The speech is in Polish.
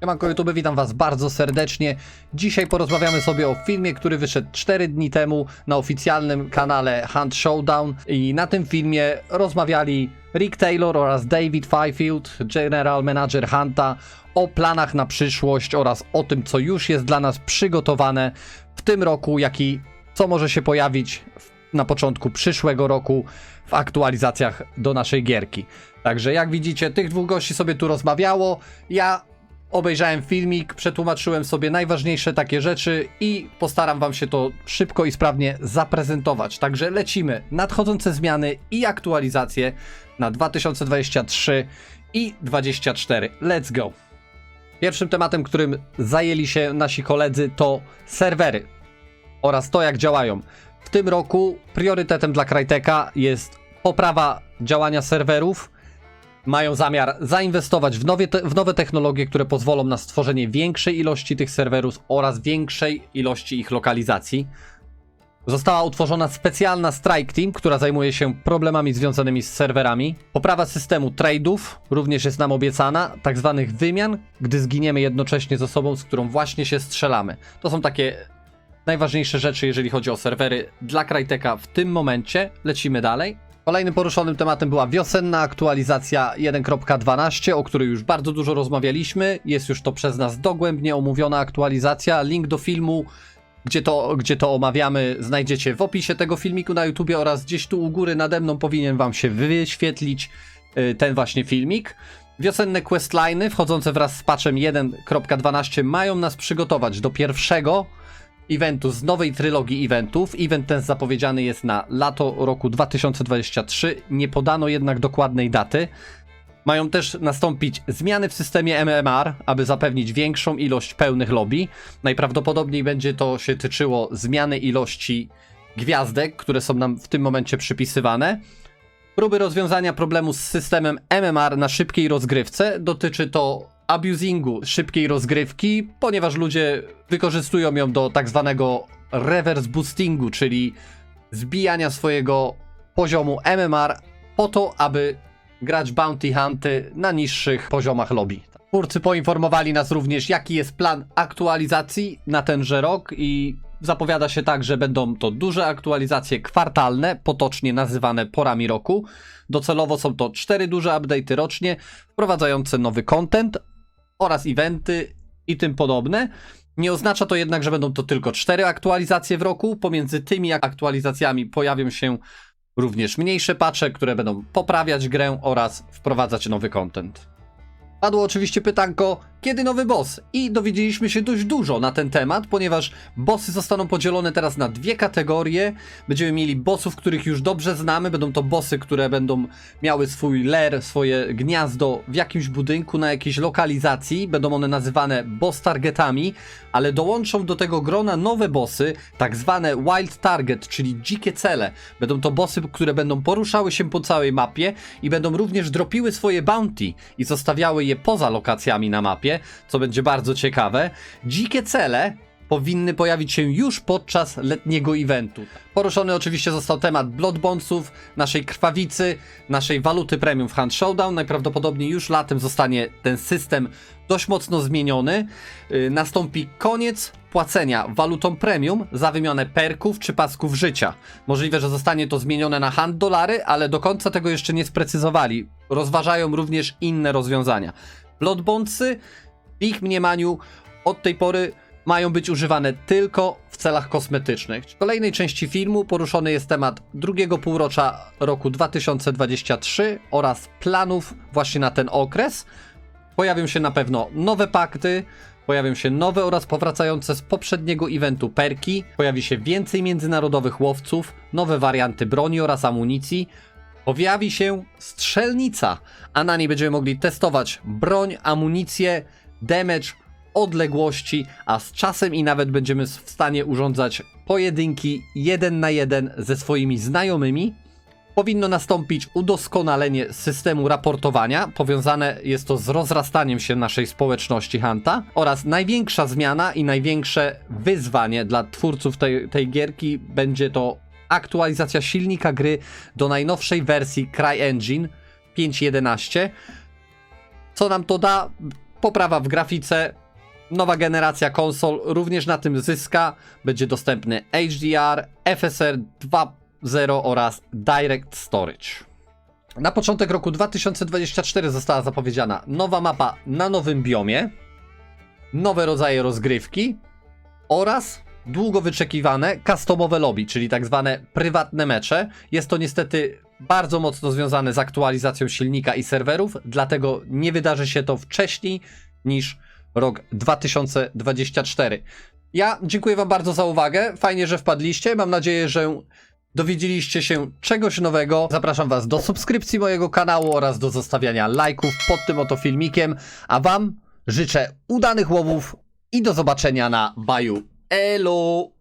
Siemanko YouTube, witam Was bardzo serdecznie. Dzisiaj porozmawiamy sobie o filmie, który wyszedł 4 dni temu na oficjalnym kanale Hunt Showdown i na tym filmie rozmawiali Rick Taylor oraz David Fifield, General Manager Hunta, o planach na przyszłość oraz o tym, co już jest dla nas przygotowane w tym roku, jak i co może się pojawić na początku przyszłego roku w aktualizacjach do naszej gierki. Także jak widzicie, tych dwóch gości sobie tu rozmawiało. Ja obejrzałem filmik, przetłumaczyłem sobie najważniejsze takie rzeczy i postaram wam się to szybko i sprawnie zaprezentować. Także lecimy. Nadchodzące zmiany i aktualizacje na 2023 i 2024. Let's go. Pierwszym tematem, którym zajęli się nasi koledzy to serwery oraz to jak działają. W tym roku priorytetem dla Crytek'a jest poprawa działania serwerów. Mają zamiar zainwestować w nowe, te, w nowe technologie, które pozwolą na stworzenie większej ilości tych serwerów oraz większej ilości ich lokalizacji. Została utworzona specjalna Strike Team, która zajmuje się problemami związanymi z serwerami. Poprawa systemu trade'ów również jest nam obiecana, tak zwanych wymian, gdy zginiemy jednocześnie z osobą, z którą właśnie się strzelamy. To są takie najważniejsze rzeczy, jeżeli chodzi o serwery dla Crytek'a w tym momencie. Lecimy dalej. Kolejnym poruszonym tematem była wiosenna aktualizacja 1.12, o której już bardzo dużo rozmawialiśmy. Jest już to przez nas dogłębnie omówiona aktualizacja. Link do filmu, gdzie to, gdzie to omawiamy, znajdziecie w opisie tego filmiku na YouTubie oraz gdzieś tu u góry nade mną powinien Wam się wyświetlić y, ten właśnie filmik. Wiosenne questliny wchodzące wraz z patchem 1.12 mają nas przygotować do pierwszego eventu z nowej trylogii eventów. Event ten zapowiedziany jest na lato roku 2023. Nie podano jednak dokładnej daty. Mają też nastąpić zmiany w systemie MMR, aby zapewnić większą ilość pełnych lobby. Najprawdopodobniej będzie to się tyczyło zmiany ilości gwiazdek, które są nam w tym momencie przypisywane. Próby rozwiązania problemu z systemem MMR na szybkiej rozgrywce dotyczy to abusingu szybkiej rozgrywki, ponieważ ludzie wykorzystują ją do tak zwanego reverse boostingu, czyli zbijania swojego poziomu MMR po to, aby grać bounty hunty na niższych poziomach lobby. Twórcy poinformowali nas również, jaki jest plan aktualizacji na tenże rok i zapowiada się tak, że będą to duże aktualizacje kwartalne, potocznie nazywane porami roku. Docelowo są to cztery duże update'y rocznie, wprowadzające nowy content oraz eventy i tym podobne. Nie oznacza to jednak, że będą to tylko cztery aktualizacje w roku. Pomiędzy tymi aktualizacjami pojawią się również mniejsze patche, które będą poprawiać grę oraz wprowadzać nowy content. Padło oczywiście pytanko, kiedy nowy boss? I dowiedzieliśmy się dość dużo na ten temat, ponieważ bossy zostaną podzielone teraz na dwie kategorie. Będziemy mieli bossów, których już dobrze znamy. Będą to bossy, które będą miały swój lair, swoje gniazdo w jakimś budynku, na jakiejś lokalizacji. Będą one nazywane boss targetami, ale dołączą do tego grona nowe bossy, tak zwane wild target, czyli dzikie cele. Będą to bossy, które będą poruszały się po całej mapie i będą również dropiły swoje bounty i zostawiały je poza lokacjami na mapie, co będzie bardzo ciekawe. Dzikie cele powinny pojawić się już podczas letniego eventu. Poruszony oczywiście został temat Bloodbondsów, naszej krwawicy, naszej waluty premium w Hunt Showdown. Najprawdopodobniej już latem zostanie ten system dość mocno zmieniony. Yy, nastąpi koniec płacenia walutą premium za wymianę perków czy pasków życia. Możliwe, że zostanie to zmienione na hand dolary, ale do końca tego jeszcze nie sprecyzowali. Rozważają również inne rozwiązania. Bloodbondsy w ich mniemaniu od tej pory mają być używane tylko w celach kosmetycznych. W kolejnej części filmu poruszony jest temat drugiego półrocza roku 2023 oraz planów właśnie na ten okres. Pojawią się na pewno nowe pakty, pojawią się nowe oraz powracające z poprzedniego eventu perki, pojawi się więcej międzynarodowych łowców, nowe warianty broni oraz amunicji, pojawi się strzelnica, a na niej będziemy mogli testować broń, amunicję, damage, odległości, a z czasem i nawet będziemy w stanie urządzać pojedynki jeden na jeden ze swoimi znajomymi. Powinno nastąpić udoskonalenie systemu raportowania, powiązane jest to z rozrastaniem się naszej społeczności Hanta oraz największa zmiana i największe wyzwanie dla twórców tej, tej gierki będzie to aktualizacja silnika gry do najnowszej wersji CryEngine 5.11. Co nam to da? poprawa w grafice, nowa generacja konsol również na tym zyska. Będzie dostępny HDR, FSR 2.0 oraz Direct Storage. Na początek roku 2024 została zapowiedziana nowa mapa na nowym biomie, nowe rodzaje rozgrywki oraz długo wyczekiwane customowe lobby, czyli tak zwane prywatne mecze. Jest to niestety bardzo mocno związane z aktualizacją silnika i serwerów, dlatego nie wydarzy się to wcześniej niż rok 2024. Ja dziękuję Wam bardzo za uwagę. Fajnie, że wpadliście. Mam nadzieję, że dowiedzieliście się czegoś nowego. Zapraszam Was do subskrypcji mojego kanału oraz do zostawiania lajków pod tym oto filmikiem. A Wam życzę udanych łowów i do zobaczenia na baju. Hello.